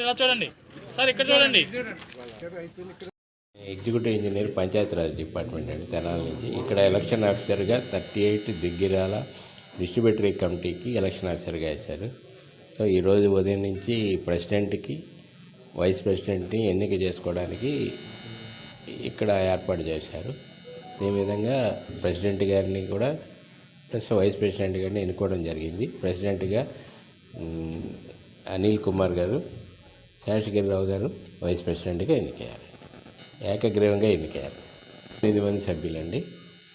ఇలా చూడండి. సార్ ఇక్కడ చూడండి. ఎగ్జిక్యూటివ్ ఇంజనీర్ పంచాయతీరాజ్ డిపార్ట్మెంట్ అండి తెనాలి నుంచి. ఇక్కడ ఎలక్షన్ ఆఫీసర్గా థర్టీ ఎయిట్ దిగ్గిరాల డిస్ట్రిబ్యూటరీ కమిటీకి ఎలక్షన్ ఆఫీసర్గా వేశారు సో ఈరోజు ఉదయం నుంచి ప్రెసిడెంట్కి వైస్ ప్రెసిడెంట్ని ఎన్నిక చేసుకోవడానికి ఇక్కడ ఏర్పాటు చేశారు. అదే విధంగా ప్రెసిడెంట్ గారిని కూడా ప్లస్ వైస్ ప్రెసిడెంట్ గారిని ఎన్నుకోవడం జరిగింది. ప్రెసిడెంట్గా అనిల్ కుమార్ గారు రావు గారు వైస్ ప్రెసిడెంట్గా ఎన్నికయ్యారు. ఏకగ్రీవంగా ఎన్నికయ్యారు. ఎనిమిది మంది సభ్యులండి.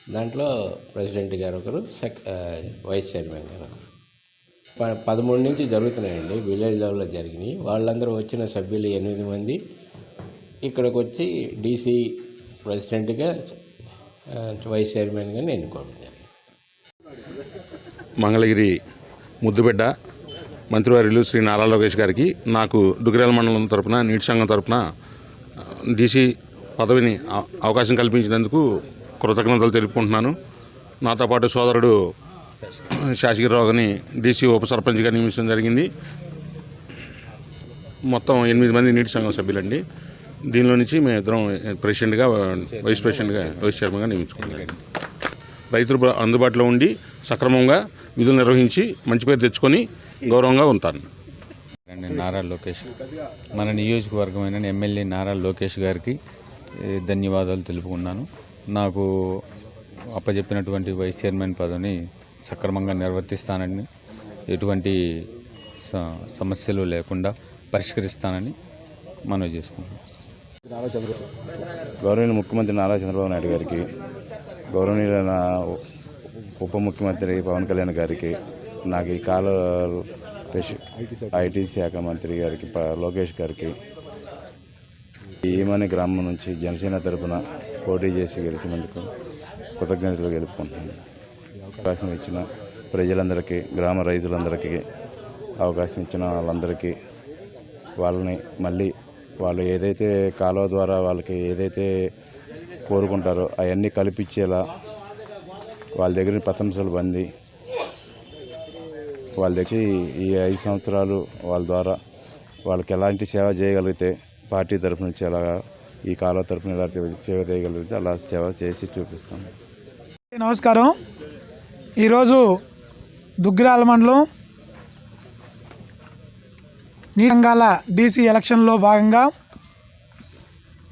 దాంట్లో ప్రెసిడెంట్ గారు ఒకరు సెక్ వైస్ చైర్మన్ గారు ఒకరు. ప- పదమూడు నుంచి జరుగుతున్నాయండి. విలేజ్ లెవెల్లో జరిగినాయి. వాళ్ళందరూ వచ్చిన సభ్యులు ఎనిమిది మంది. ఇక్కడికి వచ్చి డీసీ ప్రెసిడెంట్గా వైస్ చైర్మన్గా ఎన్నుకోవడం జరిగింది. మంగళగిరి ముద్దుబిడ్డ మంత్రివర్యులు శ్రీ నారా లోకేష్ గారికి నాకు దుగ్గిరాల మండలం తరపున నీటి సంఘం తరపున డీసీ పదవిని అవ- అవకాశం కల్పించినందుకు కృతజ్ఞతలు తెలుపుకుంటున్నాను. నాతో పాటు సోదరుడు శాసగిరిరావు గారిని డీసీ ఉప సర్పంచ్గా నియమించడం జరిగింది. మొత్తం ఎనిమిది మంది నీటి సంఘం సభ్యులండి. దీనిలో నుంచి మేము ఇద్దరం ప్రెసిడెంట్గా వైస్ ప్రెసిడెంట్గా వైస్ చైర్మన్గా నియమించుకున్నాం. రైతులు అందుబాటులో ఉండి సక్రమంగా విధులు నిర్వహించి మంచి పేరు తెచ్చుకొని గౌరవంగా ఉంటాను నారా లోకేష్ మన నియోజకవర్గమైన ఎమ్మెల్యే నారా లోకేష్ గారికి ధన్యవాదాలు తెలుపుకున్నాను. నాకు అప్పచెప్పినటువంటి వైస్ చైర్మన్ పదవిని సక్రమంగా నిర్వర్తిస్తానని ఎటువంటి స- సమస్యలు లేకుండా పరిష్కరిస్తానని మనవి చేసుకుంటున్నాను. గౌరవనీయులు ముఖ్యమంత్రి నారా చంద్రబాబు నాయుడు గారికి గౌరవనీయులైన ఉప ముఖ్యమంత్రి పవన్ కళ్యాణ్ గారికి నాకు ఈ కాల ఐటీ శాఖ. మంత్రి గారికి లోకేష్ గారికి ఈమని గ్రామం నుంచి జనసేన తరపున పోటీ చేసి గెలిచినందుకు కృతజ్ఞతలు గెలుపుకుంటున్నాను అవకాశం ఇచ్చిన ప్రజలందరికీ గ్రామ రైతులందరికీ అవకాశం ఇచ్చిన వాళ్ళందరికీ వాళ్ళని మళ్ళీ వాళ్ళు ఏదైతే కాలువ ద్వారా వాళ్ళకి ఏదైతే కోరుకుంటారో అవన్నీ కల్పించేలా వాళ్ళ దగ్గర ప్రశంసలు పొంది వాళ్ళ దగ్గర ఈ ఐదు సంవత్సరాలు వాళ్ళ ద్వారా వాళ్ళకి ఎలాంటి సేవ చేయగలిగితే పార్టీ తరఫు నుంచి ఎలా ఈ కాలువ తరఫున ఎలా సేవ చేయగలిగితే అలా సేవ చేసి చూపిస్తాం. నమస్కారం. ఈరోజు దుగ్గిరాల మండలం నీటంగాల డీసీ ఎలక్షన్లో భాగంగా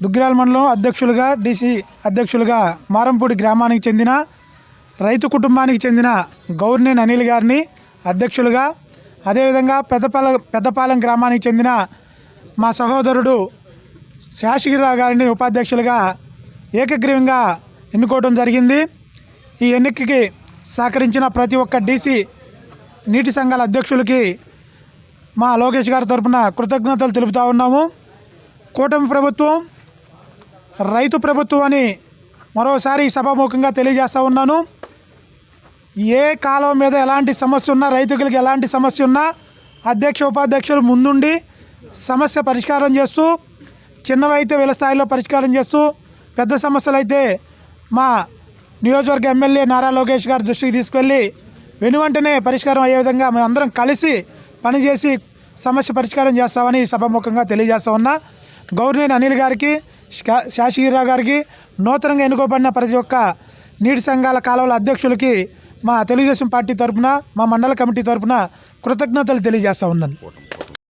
దుగ్గిరాల మండలం అధ్యక్షులుగా డీసీ అధ్యక్షులుగా మారంపూడి గ్రామానికి చెందిన రైతు కుటుంబానికి చెందిన గౌర్నేని అనిల్ గారిని అధ్యక్షులుగా అదేవిధంగా పెద్దపాలెం పెద్దపాలెం గ్రామానికి చెందిన మా సహోదరుడు శాషగిరిరావు గారిని ఉపాధ్యక్షులుగా ఏకగ్రీవంగా ఎన్నుకోవడం జరిగింది. ఈ ఎన్నికకి సహకరించిన ప్రతి ఒక్క డీసీ నీటి సంఘాల అధ్యక్షులకి మా లోకేష్ గారి తరపున కృతజ్ఞతలు తెలుపుతా ఉన్నాము. కూటమి ప్రభుత్వం రైతు ప్రభుత్వం అని మరోసారి సభాముఖంగా తెలియజేస్తూ ఉన్నాను. ఏ కాలం మీద ఎలాంటి సమస్య ఉన్నా రైతులకి ఎలాంటి సమస్య ఉన్నా అధ్యక్ష ఉపాధ్యక్షులు ముందుండి సమస్య పరిష్కారం చేస్తూ చిన్నవైతే వీళ్ళ స్థాయిలో పరిష్కారం చేస్తూ పెద్ద సమస్యలు అయితే మా నియోజకవర్గ ఎమ్మెల్యే నారా లోకేష్ గారి దృష్టికి తీసుకెళ్ళి వెనువంటనే పరిష్కారం అయ్యే విధంగా మేము అందరం కలిసి పనిచేసి సమస్య పరిష్కారం చేస్తామని సభాముఖంగా తెలియజేస్తా ఉన్నా. గౌరవనీయ అనిల్ గారికి శా- శాషగిరిరావు గారికి నూతనంగా ఎన్నుకోబడిన ప్రతి ఒక్క నీటి సంఘాల కాలువల అధ్యక్షులకి మా తెలుగుదేశం పార్టీ తరపున మా మండల కమిటీ తరపున కృతజ్ఞతలు తెలియజేస్తా ఉన్నాను.